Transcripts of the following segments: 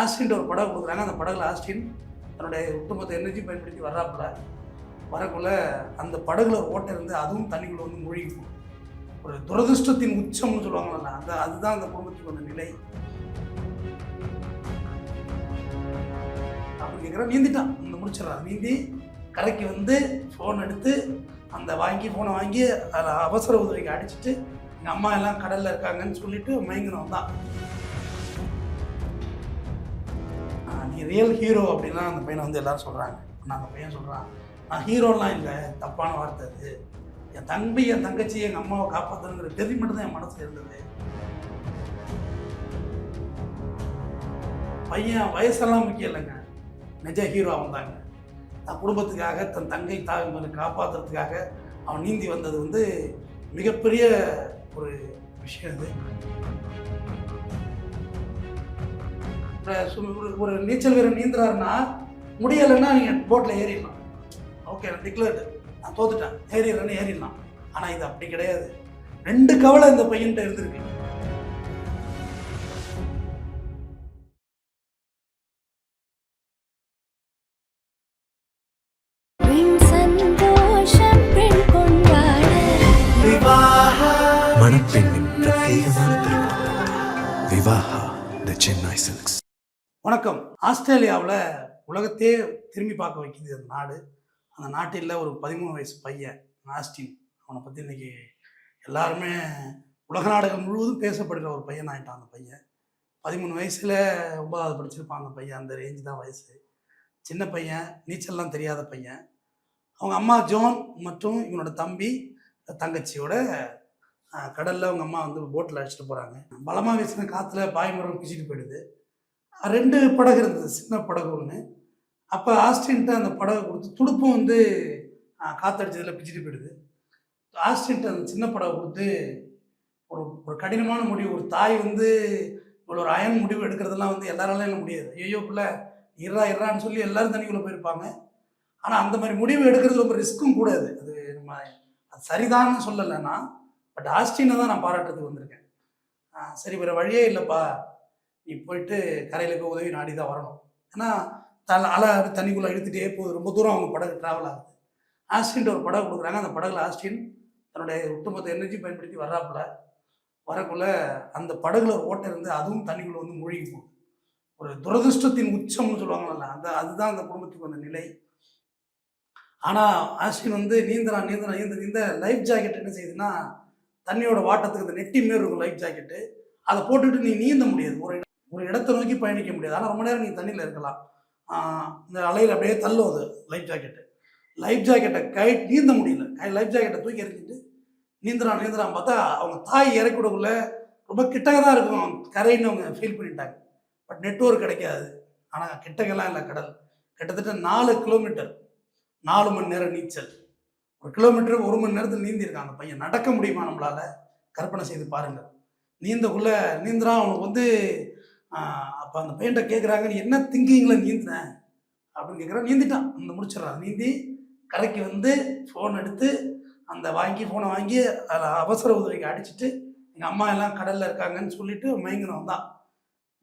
Austin ஒரு படகு கொடுக்குறாங்க அந்த படகுல ஆஸ்டின் தன்னுடைய ஒட்டுமொத்த எனர்ஜி பயன்படுத்தி வர்றாப்புல. வரக்குள்ள அந்த படகுல ஒரு ஓட்டை இருந்து அதுவும் தண்ணிக்குள்ள வந்து மூழ்கி ஒரு துரதிருஷ்டத்தின் உச்சம்னு சொல்லுவாங்கல்ல அந்த அதுதான் அந்த குடும்பத்துக்கு வந்த நிலை. அப்படி கேட்குறா நீந்திட்டான். இந்த முடிச்சிடறான் நீந்தி கரைக்கு வந்து ஃபோன் எடுத்து அந்த வாங்கி ஃபோனை வாங்கி அதில் அவசர உதவிக்கு அடிச்சிட்டு எங்கள் அம்மா எல்லாம் கடலில் இருக்காங்கன்னு சொல்லிட்டு மயங்கினவன் தான் நீ ரியல் ஹீரோ அப்படின்லாம் அந்த பையனை வந்து எல்லாரும் சொல்கிறாங்க நான் அந்த பையன் சொல்கிறான் நான் ஹீரோலாம் இல்லை தப்பான வார்த்தை அது. என் தம்பி என் தங்கச்சி எங்கள் அம்மாவை காப்பாற்றுங்கிற வெறி மட்டும் தான் என் மனசில் இருந்தது. பையன் வயசெல்லாம் முக்கியம் இல்லைங்க. நிஜ ஹீரோ வந்தாங்க தன் குடும்பத்துக்காக தன் தங்கை தாய் காப்பாற்றுறதுக்காக அவன் நீந்தி வந்தது வந்து மிகப்பெரிய ஒரு விஷயம் இது ஒரு- நீச்சல் வீரர் நீந்துறாருன்னா முடியலைன்னா நீங்கள் போட்டில் ஏறிடலாம். ஓகே நான் டிக்ளேர்டு நான் தோத்துட்டேன். ஏறிடுறேன்னு ஏறிடலாம். ஆனால் இது அப்படி கிடையாது. ரெண்டு கவலை இந்த பையன்கிட்ட இருந்திருக்கு. மணப்பெண்ணின் பிரத்யேகமான திருமணம் விவாஹா த சென்னை சில்க்ஸ் வணக்கம். ஆஸ்திரேலியாவில் உலகத்தையே திரும்பி பார்க்க வைக்குது அந்த நாடு. அந்த நாட்டில் ஒரு பதிமூணு வயசு பையன் ஆஸ்டின். அவனை பற்றி இன்றைக்கி எல்லாருமே உலக நாடுகள் முழுவதும் பேசப்படுகிற ஒரு பையன் ஆகிட்டான் அந்த பையன். பதிமூணு வயசில் ஒன்பதாவது படிச்சிருப்பான் அந்த பையன். அந்த ரேஞ்சு தான் வயசு. சின்ன பையன் நீச்சல்லாம் தெரியாத பையன். அவங்க அம்மா ஜோன் மற்றும் இவனோட தம்பி தங்கச்சியோட கடலில் அவங்க அம்மா வந்து போட்டில் அழைச்சிட்டு போகிறாங்க பலமாக வீசின காற்றுல பாய்மரம் பிச்சுட்டு போயிடுது. ரெண்டு படகு இருந்தது சின்ன படகு ஒன்று அப்போ ஆஸ்டின்ட்ட அந்த படகு கொடுத்து துடுப்பும் வந்து காத்தடிச்சதில் பிச்சுட்டு போயிடுது. ஆஸ்டின்ட்ட அந்த சின்ன படகு கொடுத்து ஒரு ஒரு கடினமான முடிவு. ஒரு தாய் வந்து இவ்வளோ ஒரு அயன் முடிவு எடுக்கிறதெல்லாம் வந்து எல்லாராலையும் இல்லை முடியாது. ஐயோ பிள்ளை இறா இறான்னு சொல்லி எல்லாரும் தண்ணிக்குள்ளே போயிருப்பாங்க. ஆனால் அந்த மாதிரி முடிவு எடுக்கிறது ரொம்ப ரிஸ்க்கும் கூடாது அது. நம்ம அது சரிதான்னு சொல்லலைன்னா பட் ஆஸ்டினை தான் நான் பாராட்டுறதுக்கு வந்திருக்கேன். சரி வேறு வழியே இல்லைப்பா. நீ போயிட்டு கரையில் இருக்க உதவி நாடி தான் வரணும். ஏன்னா தலை அலை தண்ணிக்குள்ளே இழுத்துட்டே போகுது. ரொம்ப தூரம் அவங்க படகு ட்ராவல் ஆகுது. ஆஸ்டின்ட்டு ஒரு படகு கொடுக்குறாங்க. அந்த படகுல ஆஸ்டின் தன்னுடைய ஒட்டுமொத்த எனர்ஜி பயன்படுத்தி வர்றாப்புல. வரக்குள்ள அந்த படகுல ஓட்ட ஓட்டை இருந்து அதுவும் தண்ணிக்குள்ளே வந்து மூழ்கி போகுது. ஒரு துரதிருஷ்டத்தின் உச்சம்னு சொல்லுவாங்கல்ல அந்த அதுதான் அந்த குடும்பத்துக்கு வந்த நிலை. ஆனால் ஆஸ்டின் வந்து நீந்தலாம் நீந்தலாம் நீந்த நீந்த லைஃப் ஜாக்கெட் என்ன செய்யுதுன்னா தண்ணியோட வாட்டத்துக்கு இந்த நெட்டி மாரி இருக்கும் லைஃப் ஜாக்கெட்டு அதை போட்டுட்டு நீ நீந்த முடியாது. ஒரு ஒரு இடத்தை நோக்கி பயணிக்க முடியாது. ஆனால் ரொம்ப நேரம் நீ தண்ணியில் இருக்கலாம். இந்த அலையில் அப்படியே தள்ளும் அது லைஃப் ஜாக்கெட்டு லைஃப் ஜாக்கெட்டை கை நீந்த முடியல. கை லைஃப் ஜாக்கெட்டை தூக்கி எறிஞ்சிட்டு நீந்துறான் நீந்துறான். பார்த்தா அவங்க தாய் இறக்கிவிடக்குள்ள ரொம்ப கிட்டக்க தான் இருக்கும். கரைன்னு அவங்க ஃபீல் பண்ணிட்டாங்க. பட் நெட்ஒர்க் கிடைக்காது. ஆனால் கிட்டக்கெல்லாம் இல்லை கடல். கிட்டத்தட்ட நாலு கிலோமீட்டர் நாலு மணி நேரம் நீச்சல். ஒரு கிலோமீட்டர் ஒரு மணி நேரத்தில் நீந்திருக்கான் அந்த பையன். நடக்க முடியுமா நம்மளால்? கற்பனை செய்து பாருங்கள். நீந்தக்குள்ளே நீந்துறான். அவனுக்கு வந்து அப்போ அந்த பையன்கிட்ட கேட்குறாங்க நீ என்ன திங்கிங்கில் நீந்தின அப்படின்னு கேட்குறான் நீந்திட்டான். அந்த முடிச்சிடறான் நீந்தி கரைக்கு வந்து ஃபோன் எடுத்து அந்த வாங்கி ஃபோனை வாங்கி அதில் அவசர உதவிக்கு அடிச்சுட்டு எங்கள் அம்மா எல்லாம் கடலில் இருக்காங்கன்னு சொல்லிட்டு மயங்கினவன் தான்.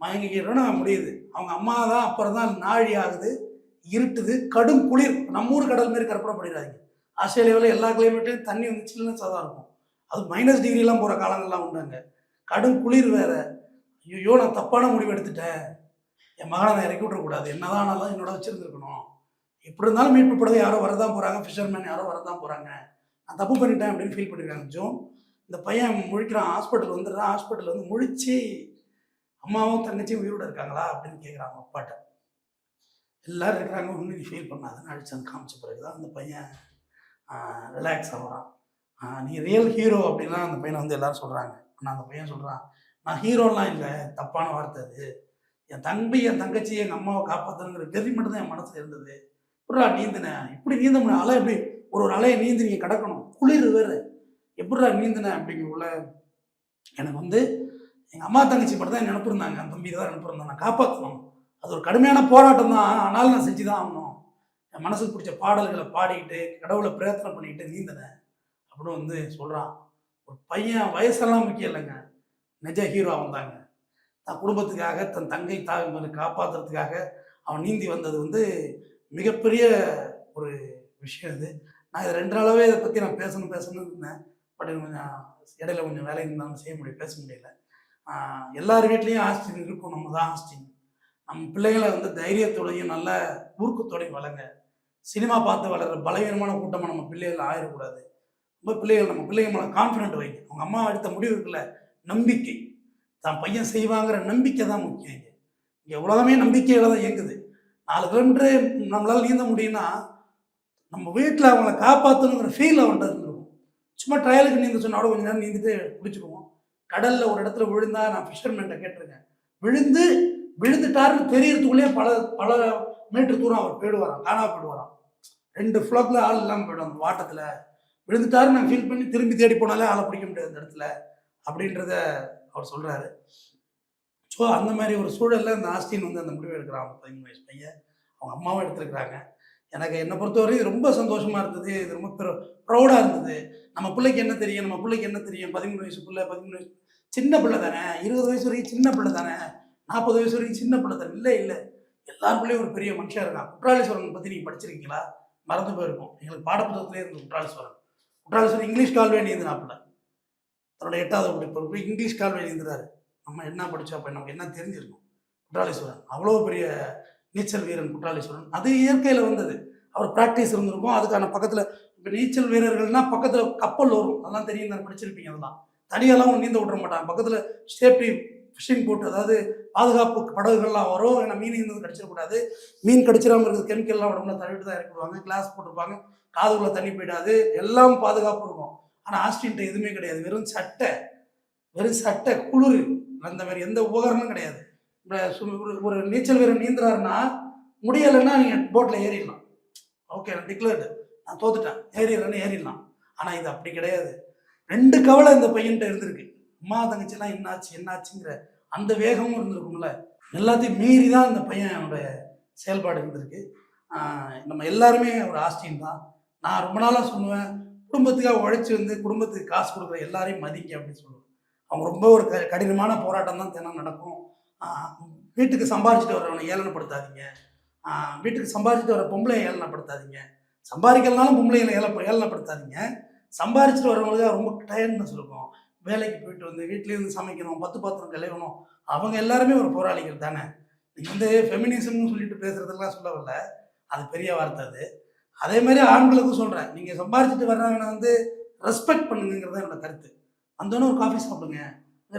மயங்கிக்கிறோன்னா முடியுது. அவங்க அம்மா தான் அப்புறம் தான் நாழி ஆகுது இருட்டுது கடும் குளிர். நம்ம ஊர் கடல் மாரி கற்பனை பண்ணிடுறாங்க ஆஸ்திரேலியாவில் எல்லா கிளைமேட்லையும் தண்ணி வந்து சில்னஸாக தான் இருக்கும். அது மைனஸ் டிகிரிலாம் போகிற காலங்கள்லாம் உண்டாங்க. கடும் குளிர் வேறு. ஐயோ நான் தப்பான முடிவு எடுத்துட்டேன். என் மகனை நான் இறக்கி விட்றக்கூடாது என்னதான் ஆனாலும் என்னோட வச்சுருந்துருக்கணும். எப்படி இருந்தாலும் மீட்பு படத்தை யாரோ வரதான் போகிறாங்க ஃபிஷர்மேன் யாரோ வரதான் போகிறாங்க நான் தப்பு பண்ணிட்டேன் அப்படின்னு ஃபீல் பண்ணிருக்காங்க ஜோ இந்த பையன் முழிக்கிறான் ஹாஸ்பிட்டல் வந்துடுறான். ஹாஸ்பிட்டல் வந்து முழிச்சு அம்மாவும் தங்கச்சியும் உயிரோட இருக்காங்களா அப்படின்னு கேட்குறாங்க அப்பாட்ட. எல்லோரும் இருக்கிறாங்க. ஒன்றும் நீ ஃபீல் பண்ணாதுன்னு அடிச்சு காமிச்ச பிறகு தான் அந்த பையன் ரிலாக்ஸ் ஆகுறான். நீ ரியல் ஹீரோ அப்படின்லாம் அந்த பையனை வந்து எல்லாரும் சொல்கிறாங்க ஆனால் அந்த பையன் சொல்கிறான் நான் ஹீரோலாம் இல்லை. தப்பான வார்த்தை அது. என் தம்பி என் தங்கச்சி எங்கள் அம்மாவை காப்பாற்றணுங்கிற கதி மட்டும் தான் என் மனசில் இருந்தது. எப்படா நீந்தினேன் இப்படி நீந்த முடியும் அலை எப்படி? ஒரு ஒரு அலையை நீந்தி நீங்கள் கிடக்கணும். குளிர் வேறு. எப்படா நீந்தினேன் அப்படிங்கக்குள்ள எனக்கு வந்து எங்கள் அம்மா தங்கச்சி மட்டும் தான் நினப்பிருந்தாங்க என் தம்பி தான் நினப்பிருந்தேன் நான் காப்பாற்றணும். அது ஒரு கடுமையான போராட்டம் தான். ஆனாலும் நான் செஞ்சு தான் ஆகணும். என் மனசுக்கு பிடிச்ச பாடல்களை பாடிக்கிட்டு கடவுளை பிரயத்தனம் பண்ணிக்கிட்டு நீந்தினேன் அப்படின்னு வந்து சொல்கிறான் ஒரு பையன் வயசெல்லாம் முக்கியம் இல்லைங்க. நிஜ ஹீரோ வந்தாங்க தன் குடும்பத்துக்காக தன் தங்கை தாய் காப்பாற்றுறதுக்காக அவன் நீந்தி வந்தது வந்து மிகப்பெரிய ஒரு விஷயம் இது. நான் இது ரெண்டு நாளாகவே இதை பற்றி நான் பேசணும் பேசணும்னு இருந்தேன். பட் எனக்கு கொஞ்சம் இடையில கொஞ்சம் வேலை இருந்தாலும் செய்ய முடியும் பேச முடியல. எல்லார் வீட்லேயும் ஆஸ்டின் இருக்கும். நம்ம தான் ஆஸ்டின். நம்ம பிள்ளைகளை வந்து தைரியத்தோடையும் நல்ல ஊர்க்கத்தோடையும் வளங்க சினிமா பார்த்து வளர்கிற பலவீனமான கூட்டமாக நம்ம பிள்ளைகள் ஆயிடக்கூடாது ரொம்ப பிள்ளைகள் நம்ம பிள்ளைங்க மேலே கான்ஃபிடென்ட் வைங்க. அவங்க அம்மா எடுத்த முடிவு இருக்குல்ல நம்பிக்கை. தான் பையன் செய்வாங்கிற நம்பிக்கை தான் முக்கியம் இங்கே. இங்கே உலகமே நம்பிக்கையில் தான் இயங்குது. நாலு கிலோமீட்டரு நம்மளால் நீந்த முடியும்னா நம்ம வீட்டில் அவங்கள காப்பாற்றணுங்கிற ஃபீல் அவன்கிட்ட இருந்துருக்கும். சும்மா ட்ரையலுக்கு நீந்த சொன்னா கூட நேரம் நீந்திட்டு பிடிச்சிக்குவோம் கடலில் ஒரு இடத்துல விழுந்தா நான் ஃபிஷர்மேன்ட்ட கேட்டிருக்கேன். விழுந்து விழுந்துட்டாருன்னு தெரியறதுக்குள்ளேயே பல பல மீட்டர் தூரம் அவர் போயிடுவாராம். காணா போயிடுவாராம். ரெண்டு ஃப்ளாக்ல ஆள் இல்லாமல் போயிடும் அந்த வாட்டத்தில். விழுந்துட்டாரு நான் ஃபீல் பண்ணி திரும்பி தேடி போனாலே ஆளை பிடிக்க முடியாது அந்த இடத்துல. அப்படின்றத அவர் சொல்கிறாரு ஸோ அந்த மாதிரி ஒரு சூழலில் அந்த ஆஸ்டின் வந்து அந்த முடிவு எடுக்கிறான். அவன் பதிமூணு வயசு பையன். அவங்க அம்மாவும் எடுத்திருக்கிறாங்க. எனக்கு என்னை பொறுத்தவரையும் ரொம்ப சந்தோஷமாக இருந்தது. இது ரொம்ப ப்ரௌடாக இருந்தது. நம்ம பிள்ளைக்கு என்ன தெரியும்? நம்ம பிள்ளைக்கு என்ன தெரியும்? பதிமூணு வயசு பிள்ளை பதிமூணு வயசு சின்ன பிள்ளை தானே? இருபது வயசு வரைக்கும் சின்ன பிள்ளை தானே? நாற்பது வயசு வரைக்கும் சின்ன பிள்ளை தானே? இல்லை இல்லை. எல்லாருக்குள்ளேயும் ஒரு பெரிய மனுஷன் இருக்கான். குற்றாலீஸ்வரன் பற்றி நீங்கள் படிச்சிருக்கீங்களா? மறந்து போயிருக்கோம் எங்களுக்கு பாடப்புத்தகத்திலே இருந்து குற்றாலீஸ்வரன். குற்றாலீஸ்வரன் இங்கிலீஷ் கால்வேணி எழுதினாப்புல. அதோட எட்டாவது படிப்பு பொறுப்பு இங்கிலீஷ் கால்வேணி எழுதுறாரு. நம்ம என்ன படித்தோம் அப்போ நமக்கு என்ன தெரிஞ்சிருக்கும்? குற்றாலீஸ்வரன். அவ்வளோ பெரிய நீச்சல் வீரன் குற்றாலீஸ்வரன். அது இயற்கையில் வந்தது. அவர் ப்ராக்டிஸ் இருந்திருக்கும். அதுக்கான பக்கத்தில் இப்போ நீச்சல் வீரர்கள்னா பக்கத்தில் கப்பல் வரும். அதெல்லாம் தெரியும் நான் படிச்சிருப்பீங்க அதெல்லாம். தனியெல்லாம் ஒன்று நீந்த விட்ற மாட்டாங்க. பக்கத்தில் சேஃப்டி ஃபிஷிங் போட்டு அதாவது பாதுகாப்பு படகுகள்லாம் வரும். ஏன்னா மீன் இருந்தது கடிச்சிடக்கூடாது மீன் கடிச்சிடாமல் இருக்கிறது கெமிக்கல்லாம் உடம்புல தள்ளிட்டு தான் இறக்கிடுவாங்க. கிளாஸ் போட்டிருப்பாங்க. காதுக்குள்ளே தண்ணி போயிடாது. எல்லாம் பாதுகாப்பு இருக்கும். ஆனால் ஆஸ்டின்ட்ட எதுவுமே கிடையாது. வெறும் சட்டை. வெறும் சட்டை குளிர். அந்த மாதிரி எந்த உபகரணமும் கிடையாது. ஒரு ஒரு நீச்சல் வீரர் நீந்துறாருன்னா முடியலைன்னா நீங்கள் போட்டில் ஏறிடலாம். ஓகே நான் டிக்ளேர்டு நான் தோத்துட்டேன். ஏறிடுறேன்னு ஏறிடலாம். ஆனால் இது அப்படி கிடையாது. ரெண்டு கவலை இந்த பையன்கிட்ட இருந்திருக்கு. அம்மா தங்கச்சிலாம் என்னாச்சு என்னாச்சுங்கிற அந்த வேகமும் இருந்திருக்கும்ல. எல்லாத்தையும் மீறி தான் இந்த பையன் அவனுடைய செயல்பாடு இருந்திருக்கு. நம்ம எல்லாருமே ஒரு ஆஸ்டின் தான். நான் ரொம்ப நாளாக சொல்லுவேன் குடும்பத்துக்காக உழைச்சி வந்து குடும்பத்துக்கு காசு கொடுக்குற எல்லாரையும் மதிங்க அப்படின்னு சொல்லுவாங்க. அவங்க ரொம்ப ஒரு க கடினமான போராட்டம் தான் தினம் நடக்கும். வீட்டுக்கு சம்பாரிச்சிட்டு வரவனை ஏளனப்படுத்தாதீங்க. வீட்டுக்கு சம்பாரிச்சிட்டு வர பொம்பளை ஏளனப்படுத்தாதீங்க. சம்பாதிக்கலனாலும் பொம்பளைகளை ஏல ஏளனப்படுத்தாதீங்க. சம்பாரிச்சிட்டு வரவங்களுக்கு ரொம்ப டயர்ட்னஸ் இருக்கும் வேலைக்கு போயிட்டு வந்து வீட்லேயே வந்து சமைக்கணும் பத்து பாத்திரம் கழுவணும். அவங்க எல்லாருமே ஒரு போராளிகள் தானே. நீங்கள் வந்து ஃபெமினிசம்னு சொல்லிட்டு பேசுகிறதெல்லாம் சொல்ல வரல அது பெரிய வார்த்தை அது. அதே மாதிரி ஆண்களுக்கும் சொல்கிறேன் நீங்கள் சம்பாரிச்சிட்டு வர்றவனை வந்து ரெஸ்பெக்ட் பண்ணுங்கிறது தான் என்னோட கருத்து. அந்தோடனே ஒரு காஃபி சாப்பிடுங்க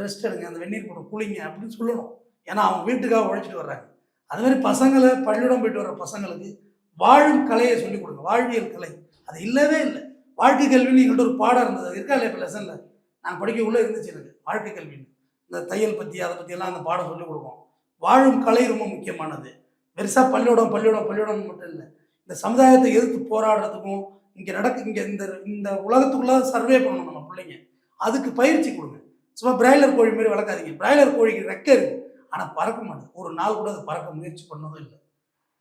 ரெஸ்ட் எடுங்க அந்த வெந்நீர் போட்டு குளிங்க அப்படின்னு சொல்லணும். ஏன்னா அவங்க வீட்டுக்காக உழைச்சிட்டு வர்றாங்க. அது மாதிரி பசங்களை பள்ளியிடம் போயிட்டு வர்ற பசங்களுக்கு வாழும் கலையை சொல்லிக் கொடுங்க. வாழ்வியல் கலை. அது இல்லவே இல்லை. வாழ்க்கை கல்வின்னு எங்கள்கிட்ட ஒரு பாடம் இருந்தது. இருக்கா இல்லையா? இப்போ லெசனில் நான் படிக்கக்குள்ளே இருந்துச்சு எனக்கு. வாழ்க்கை கல்வின்னு. இந்த தையல் பற்றி அதை பற்றியெல்லாம் அந்த பாடம் சொல்லிக் கொடுப்போம். வாழும் கலை ரொம்ப முக்கியமானது. பெருசாக பள்ளியோடம் பள்ளியோடம் பள்ளியோடம் மட்டும் இல்லை. இந்த சமுதாயத்தை எதிர்த்து போராடுறதுக்கும் இங்கே நடக்க இங்கே இந்த இந்த உலகத்துக்குள்ள சர்வே பண்ணணும் நம்ம பிள்ளைங்க. அதுக்கு பயிற்சி கொடுங்க. சும்மா பிராய்லர் கோழி மாதிரி வளர்க்காதீங்க. பிராய்லர் கோழிக்கு ரெக்க இருக்குது ஆனால் பறக்க மாட்டேது ஒரு நாள் கூட அது பறக்க முயற்சி பண்ணதும் இல்லை.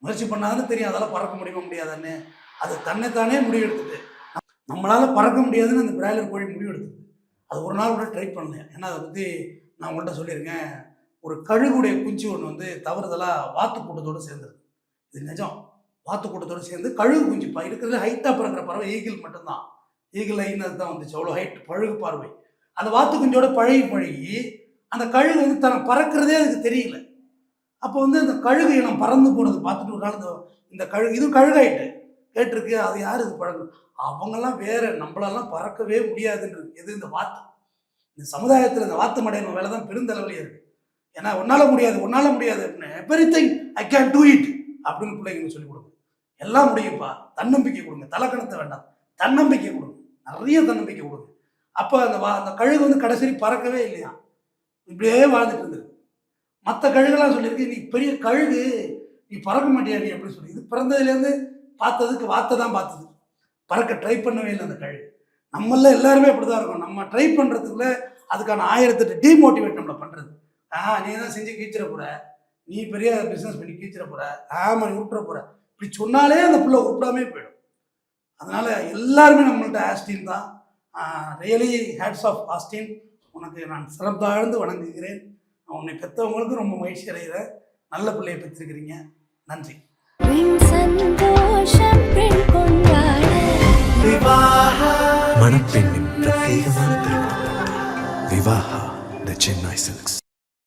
முயற்சி பண்ணாதானே தெரியும். அதெல்லாம் பறக்க முடியுமா முடியாதான்னு. அது தன்னைத்தானே முடிவு எடுத்துட்டு பறக்க முடியாதுன்னு அந்த பிராய்லர் கோழி முடிவு எடுத்துது அது ஒரு நாள் கூட ட்ரை பண்ணல. ஏன்னா அதை பற்றி நான் உங்கள்கிட்ட சொல்லியிருக்கேன். ஒரு கழுகுடைய குஞ்சு ஒன்று வந்து தவறுதலாக வாத்து கூட்டத்தோடு சேர்ந்துருக்கு. இது நிஜம். வாத்து கூட்டத்தோடு சேர்ந்து கழுகு குஞ்சு பா இருக்கிறதுல ஹைட்டாக பறக்கிற பறவை ஈகிள் மட்டும்தான். ஈகிள் ஐநது தான் வந்துச்சு. அவ்வளோ ஹைட் பழுகு பார்வை. அந்த வாத்து குஞ்சோட பழகி பழகி அந்த கழுகு வந்து தன பறக்கிறதே அதுக்கு தெரியல. அப்போ வந்து அந்த கழுகு இனம் பறந்து போனது பார்த்துட்டு ஒரு நாள் இந்த இந்த கழுகு இதுவும் கழுகாயிட்டு. கேட்டிருக்கு அது யார் இது பழகு? அவங்கெல்லாம் வேற நம்மளெல்லாம் பறக்கவே முடியாதுன்றது. எது இந்த வாத்து? இந்த சமுதாயத்தில் இந்த வாத்து மடையின வேலை தான் பெருந்தளவில் இருக்கு. ஏன்னா உன்னால் முடியாது உன்னால் முடியாது அப்படின்னு everything I can do it அப்படின்னு பிள்ளைங்களுக்கு சொல்லிக் கொடுக்கும் எல்லாம் முடியும்ப்பா தன்னம்பிக்கை கொடுங்க. தலைக்கணத்தை வேண்டாம். தன்னம்பிக்கை கொடுங்க. நிறைய தன்னம்பிக்கை கொடுங்க. அப்போ அந்த வா அந்த கழுகு வந்து கடைசி பறக்கவே இல்லையா? இப்படியே வாழ்ந்துட்டு இருந்தது மற்ற கழுகெல்லாம் சொல்லியிருக்கு நீ பெரிய கழுகு. நீ பறக்க மாட்டியா நீ? அப்படின்னு சொல்லி. இது பிறந்ததுலேருந்து பார்த்ததுக்கு வார்த்தை தான் பார்த்தது. பறக்க ட்ரை பண்ணவே இல்லை அந்த கழுகு. நம்மள எல்லாருமே அப்படி தான் இருக்கும். நம்ம ட்ரை பண்ணுறதுக்குள்ள அதுக்கான ஆயிரத்தெட்டு டிமோட்டிவேட் நம்மளை பண்ணுறது ஆ நீ தான் செஞ்சு கீச்சிட போற. நீ பெரிய பிஸ்னஸ் பண்ணி கீச்சிட போற. ஆமாம் நீ விட்டுற போற. இப்படி சொன்னாலே அந்த புள்ள உருப்படாமே போயிடும். அதனால எல்லாருமே நம்மள்ட்ட ஆஸ்டின் தான். Really hats off Austin. உனக்கு நான் சிறந்தாழ்ந்து வணங்குகிறேன். உன்னை பெற்றவங்களுக்கும் ரொம்ப மகிழ்ச்சி அடைகிறேன். நல்ல பிள்ளையை பெற்றிருக்கிறீங்க. நன்றி. மணப்பெண்ணின் பிரத்யேகமான திருமணம். விவாஹா த சென்னை சில்க்ஸ்